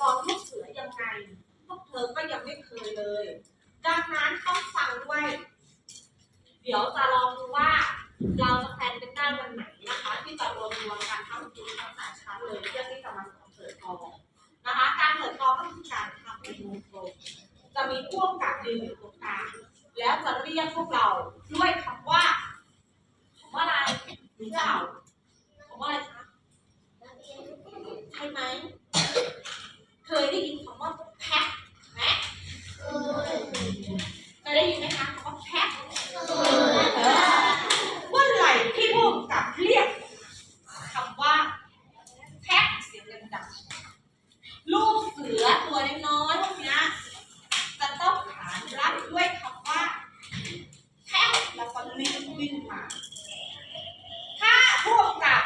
ลองลูกเสือยังไง พวกเธอก็ยังไม่เคยเลย ดังนั้นต้องฟังด้วย เดี๋ยวจะลองดูว่า เราจะแพนเป็นหน้าวันไหนนะคะ ที่จะรวมรวมการทั้งครูทั้งสายชั้นเลยเพื่อที่จะมาสอนเปิดกองนะคะ การเปิดกองก็คือการทำเป็นวงกลมจะมีพ่วงกับดึงอยู่ตรงกลางแล้วจะเรียกพวกเราด้วยคำว่าคำว่าอะไรหรือเปล่าคำว่าอะไร รับด้วยคำว่าแท้แล้วก็ลิ้นวิ่งมา ถ้าพวกกับ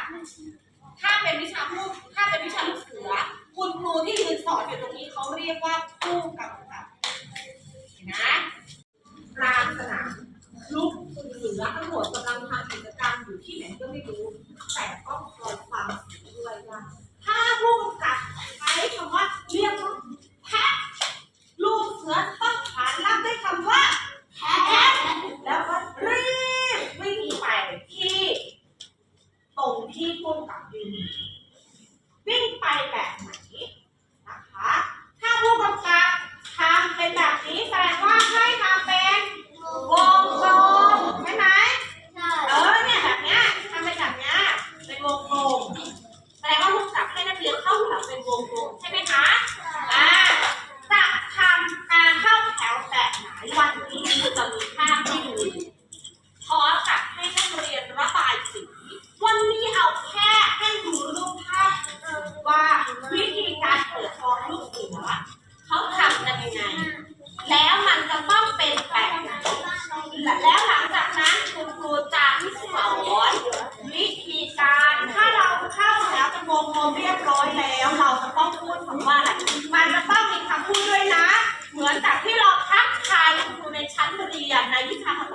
ถ้าเป็นวิชาลูกถ้าเป็นวิชาลูกเสือ คุณครูที่ยืนสอนอยู่ตรงนี้เขาเรียกว่าผู้กำกับนะกลางสนามลูกเสือทั้งหมด ที่พุ่กับยืนวิ่งไปแบบไหน 来一看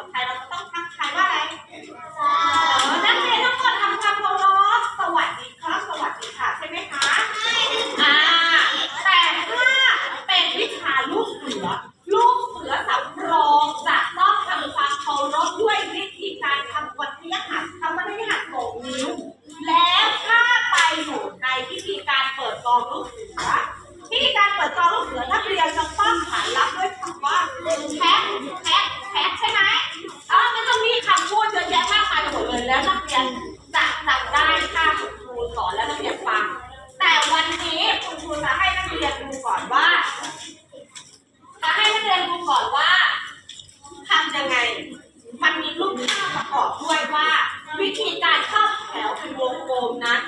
ก่อนว่าทำยังไง มันมีรูปภาพประกอบด้วยว่า วิธีการเข้าแถวเป็นวงกลมนั้น